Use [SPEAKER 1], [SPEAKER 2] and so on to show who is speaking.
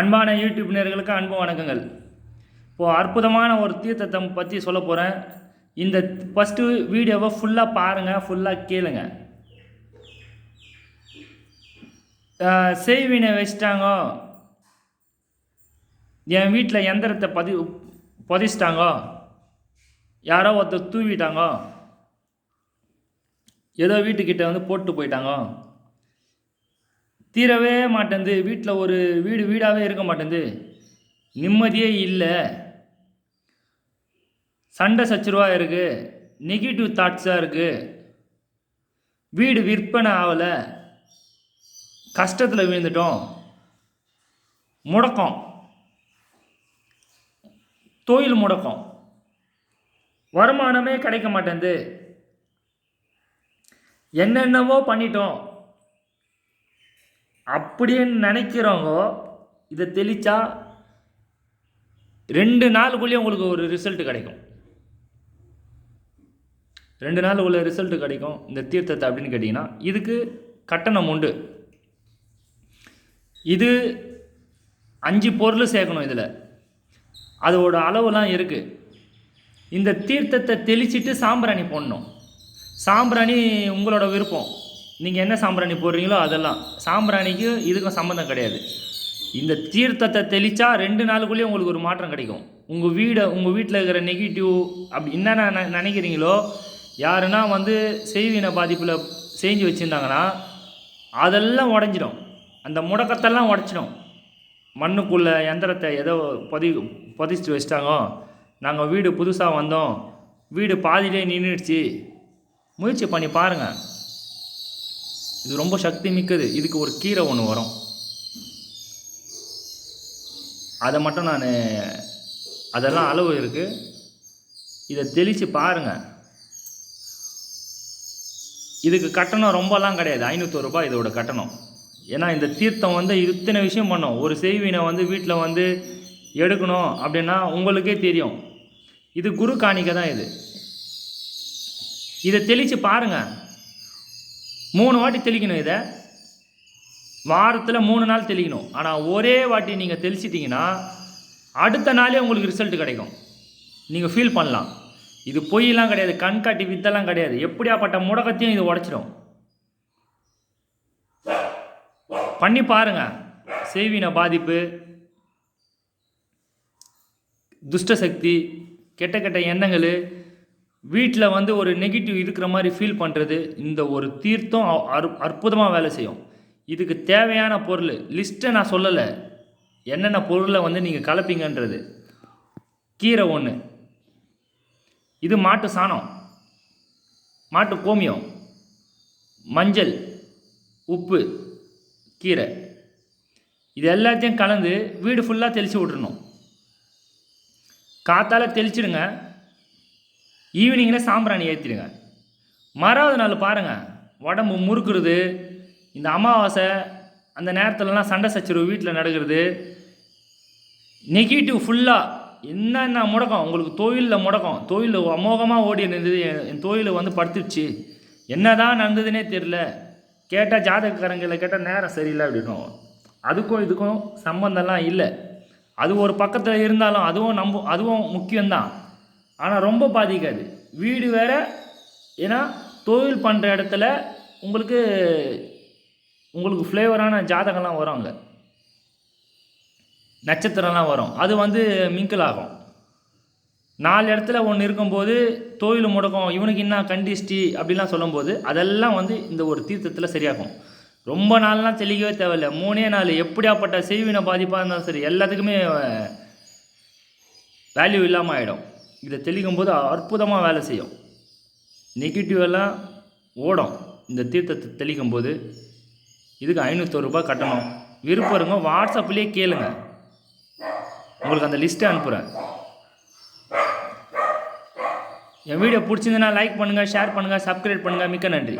[SPEAKER 1] அன்பான யூடியூப் நேர்களுக்கு அன்பு வணக்கங்கள். இப்போது அற்புதமான ஒரு தீர்த்தத்தை பற்றி சொல்ல போகிறேன் இந்த ஃபஸ்ட்டு வீடியோவை ஃபுல்லாக பாருங்கள் ஃபுல்லாக கேளுங்க. செய்வினை வச்சிட்டாங்க. என் வீட்டில் எந்திரத்தை பதி புதைச்சிட்டாங்க. யாரோ ஒருத்தர் தூவிட்டாங்க. ஏதோ வீட்டுக்கிட்ட வந்து போட்டு போயிட்டாங்க. தீரவே மாட்டேந்து. வீட்டில் ஒரு வீடு வீடாகவே இருக்க மாட்டேந்து. நிம்மதியே இல்லை. சண்டை சச்சுருவா இருக்குது நெகட்டிவ் தாட்ஸாக இருக்குது வீடு விற்பனை ஆகலை கஷ்டத்தில் விழுந்துட்டோம். முடக்கம். தொழில் முடக்கம். வருமானமே கிடைக்க மாட்டேங்குது என்னென்னவோ பண்ணிட்டோம். அப்படின்னு நினைக்கிறவங்க இதை தெளிச்சா ரெண்டு நாளுக்குள்ளேயே உங்களுக்கு ஒரு ரிசல்ட் கிடைக்கும். ரெண்டு நாளுக்குள்ள ரிசல்ட் கிடைக்கும். இந்த தீர்த்தத்தை அப்படின்னு கேட்டிங்கன்னா இதுக்கு கட்டணம் உண்டு. இது அஞ்சு பொருள் சேர்க்கணும் இதில். அதோட அளவுலாம் இருக்குது இந்த தீர்த்தத்தை தெளிச்சிட்டு சாம்பிராணி போடணும். சாம்பிராணி உங்களோட விருப்பம். நீங்கள் என்ன சாம்பிராணி போடுறீங்களோ அதெல்லாம். சாம்பிராணிக்கு இதுக்கும் சம்மந்தம் கிடையாது. இந்த தீர்த்தத்தை தெளித்தா ரெண்டு நாளுக்குள்ளேயே உங்களுக்கு ஒரு மாற்றம் கிடைக்கும். உங்கள் வீடை உங்கள் வீட்டில் இருக்கிற நெகட்டிவ் அப்படி என்னென்ன நெ- நினைக்கிறீங்களோ யாருன்னா வந்து செய்வின பாதிப்பில் செஞ்சு வச்சுருந்தாங்கன்னா அதெல்லாம் உடஞ்சிடும். அந்த முடக்கத்தெல்லாம் உடச்சிடும். மண்ணுக்குள்ளே எந்திரத்தை ஏதோ பொதி பொதிச்சிட்டு வச்சிட்டாங்க. நாங்கள் வீடு புதுசாக வந்தோம். வீடு பாதியிலே நின்றுடுச்சு முயற்சி பண்ணி பாருங்கள் இது ரொம்ப சக்தி மிக்கது இதுக்கு ஒரு கீரை ஒன்று வரும். அதை மட்டும் நான் அதெல்லாம் அளவு இருக்குது இதை தெளித்து பாருங்கள் இதுக்கு கட்டணம் ரொம்பலாம் கிடையாது. ஐநூற்றொரு ரூபாய் இதோட கட்டணம். ஏன்னா இந்த தீர்த்தம் வந்து இத்தனை விஷயம் பண்ணோம். ஒரு செய்வினை வந்து வீட்டில் வந்து எடுக்கணும் அப்படின்னா உங்களுக்கே தெரியும். இது குரு காணிக்கை தான் இது. இதை தெளித்து பாருங்கள் மூணு வாட்டி தெளிக்கணும் இதை. வாரத்தில் மூணு நாள் தெளிக்கணும். ஆனால் ஒரே வாட்டி நீங்கள் தெளிச்சிட்டிங்கன்னா அடுத்த நாளே உங்களுக்கு ரிசல்ட் கிடைக்கும். நீங்கள் ஃபீல் பண்ணலாம். இது பொய்யெல்லாம் கிடையாது கண்காட்டி வித்தெல்லாம் கிடையாது. எப்படியாப்பட்ட முடக்கத்தையும் இது உடச்சிடும். பண்ணி பாருங்கள் செய்வின பாதிப்பு துஷ்ட சக்தி கெட்ட கெட்ட எண்ணங்கள் வீட்டில் வந்து ஒரு நெகட்டிவ் இருக்கிற மாதிரி ஃபீல் பண்ணுறது இந்த ஒரு தீர்த்தம் அ- அற் அற்புதமாக வேலை செய்யும். இதுக்கு தேவையான பொருள் லிஸ்ட்டை நான் சொல்லலை. என்னென்ன பொருளை வந்து நீங்கள் கலப்பீங்கன்றது. கீரை ஒன்று இது மாட்டு சாணம். மாட்டு கோமியம். மஞ்சள். உப்பு. கீரை. இது எல்லாத்தையும் கலந்து வீடு ஃபுல்லாக தெளித்து விட்றணும் காற்றால் தெளிச்சிடுங்க. ஈவினிங்கில் சாம்பிராணி ஏற்றிடுங்க மறாவது நாள் பாருங்கள் உடம்பு முறுக்குறது இந்த அமாவாசை அந்த நேரத்துலலாம் சண்டை சச்சரவு வீட்டில் நடக்கிறது நெகட்டிவ் ஃபுல்லாக என்னென்ன முடக்கம் உங்களுக்கு தொழிலில் முடக்கம் தொழில் அமோகமாக ஓடி இருந்தது என் என் தொழில் வந்து படுத்துடுச்சு என்னதான் நடந்ததுன்னே தெரில கேட்டால் ஜாதகக்காரங்களை கேட்டால் நேரம் சரியில்லை அப்படின்னும். அதுக்கும் இதுக்கும் சம்பந்தம்லாம் இல்லை. அது ஒரு பக்கத்தில் இருந்தாலும் அதுவும் நம்ப அதுவும் முக்கியம்தான். ஆனால் ரொம்ப பாதிக்காது. வீடு வேற ஏன்னா தொழில் பண்ணுற இடத்துல உங்களுக்கு உங்களுக்கு ஃப்ளேவரான ஜாதகம்லாம் வரும் அங்கே. நட்சத்திரம்லாம் வரும். அது வந்து மிங்கிள் ஆகும். நாலு இடத்துல ஒன்று இருக்கும்போது தொழில் முடக்கம் இவனுக்கு என்ன கண்டிஷ்டி அப்படிலாம் சொல்லும்போது அதெல்லாம் வந்து இந்த ஒரு தீர்த்தத்தில் சரியாகும். ரொம்ப நாள்லாம் தெளிக்கவே தேவையில்ல. மூணே நாள் எப்படியாப்பட்ட செய்வினை பாதிப்பாக இருந்தாலும் சரி எல்லாத்துக்குமே வேல்யூ இல்லாமல் ஆகிடும் இதை தெளிக்கும் போது அற்புதமாக வேலை செய்யும். நெகட்டிவ் எல்லாம் ஓடும். இந்த தீர்த்தத்தை தெளிக்கும் போது இதுக்கு ஐநூற்றொரு ரூபாய் கட்டணும். விருப்பம் இருங்க வாட்ஸ்அப்லேயே கேளுங்க. உங்களுக்கு அந்த லிஸ்ட்டை அனுப்புகிறேன் என் வீடியோ பிடிச்சிருந்ததுன்னா லைக் பண்ணுங்கள் ஷேர் பண்ணுங்கள் சப்ஸ்கிரைப் பண்ணுங்கள் மிக்க நன்றி.